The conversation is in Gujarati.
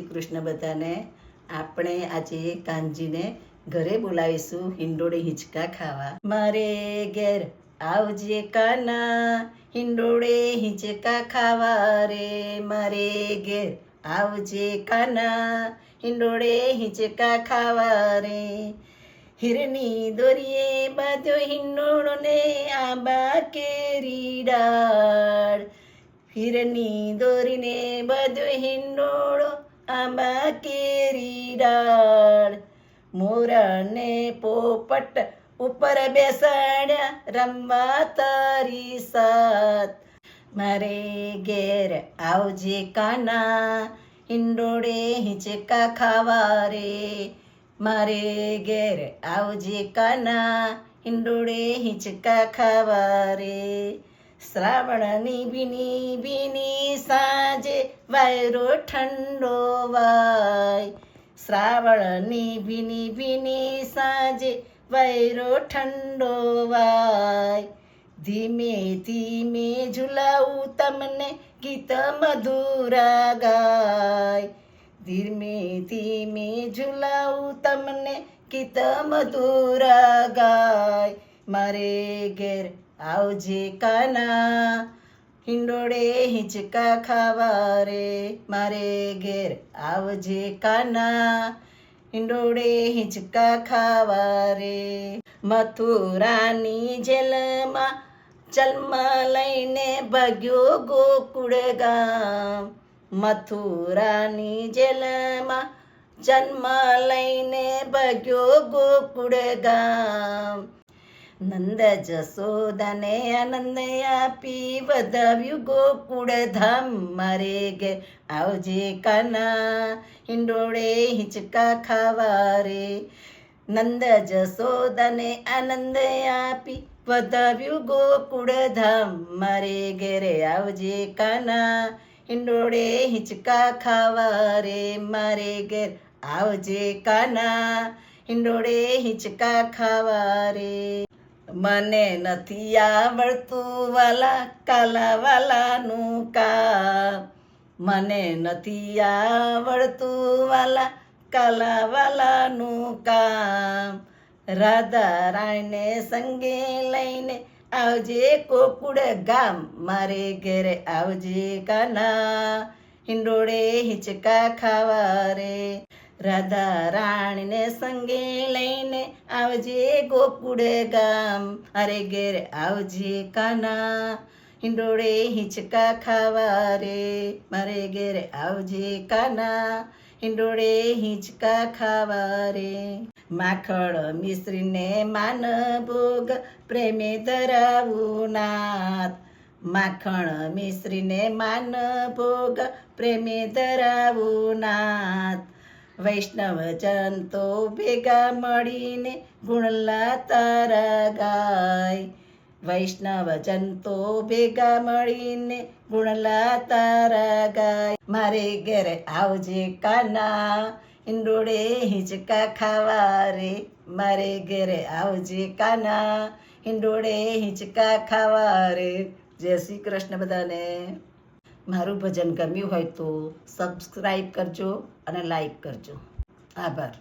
શ્રી કૃષ્ણ બધાને આપણે આજે કાનજીને ઘરે બોલાવીશું હિંડોળે હિંચકા ખાવા. મારે ઘેર આવજે કાના, હિંડોળે હિંચકા ખાવા રે. મારે ઘેર આવજે કાના, હિંડોળે હિંચકા ખાવા રે. હિરની દોરીએ બાંધ્યો હિંડોળો ને આંબા કેરી ડાળ. હિરની દોરીને બધો હિંડોળો આંબા કેરી ડાળ મોરને પોપટ ઉપર બેસાડ્યા રમવા તારી સાત મારે ઘેર આવજે કાના, હિંડોળે હિંચકા ખાવા રે. મારે ઘેર આવજે કાના, હિંડોળે હિંચકા ખાવા રે. શ્રાવણની ભીની ભીની સાંજે વાયરો ઠંડો વાય. શ્રાવણની ભીની ભીની સાંજે વાયરો ઠંડો વાય. ધીમે ધીમે ઝુલાવું તમને ગીત મધુરા ગાય ધીમે ધીમે ઝુલાવું તમને ગીત મધુરા ગાય મારે ઘેર આવજે કાના. હિંડોળે હિંચકા ખાવા રે. મારે ઘેર આવજે કાના. હિંડોળે હિંચકા ખાવા રે. મથુરાની જેલમાં જન્મ લઈને ભાગ્યો ગોકુળ ગામ. મથુરાની જેલમાં જન્મ લઈને ભાગ્યો ગોકુળ ગામ. નંદ જસોદાને આનંદ આપી વધાવ્યું ગોકુળ ધામ મારે ઘેર આવજે કાના હિંડોળે હિંચકા ખાવા રે નંદ જસોદાને આનંદ આપી વધાવ્યું ગોકુળ ધામ મારે ઘેરે આવજે કાના હિંડોળે હિંચકા ખાવા રે મારે ઘેર આવજે કાના હિંડોળે હિંચકા ખાવા રે મને નથી આવડતું વાલા, કાલા વાલાનું કામ. મને નથી આવડતું વાલા, કાલા વાલાનું કામ. રાધા રાયને સંગે લઈને આવજે કોકુડ ગામ, મારે ઘેરે આવજે કાના. હિંડોળે હિંચકા ખાવા રે. રાધા રાણીને સંગે લઈને આવજે ગોકુળ ગામ. અરે ઘેર આવજે કાના, હિંડોળે હિંચકા ખાવા રે. મારે ઘેર આવજે કાના, હિંડોળે હિંચકા ખાવા રે. માખણ મિશ્રીને માન ભોગ પ્રેમે ધરાવું નાથ. માખણ મિશ્રીને માન ભોગ પ્રેમે ધરાવું નાથ. વૈષ્ણવ જન તો ભેગા મળીને ગુણલા તારા ગાય. વૈષ્ણવ જન તો ભેગા મળીને ગુણલા તારા ગાય. મારે ઘેરે આવજે કાના, ઈંડોળે હિંચકા ખાવા રે. મારે ઘેરે આવજે કાના હિંડોળે હિંચકા ખાવા રે. જય શ્રી કૃષ્ણ બધાને. મારું ભજન ગમ્યું હોય તો સબસ્ક્રાઈબ કરજો અને લાઈક કરજો. આભાર.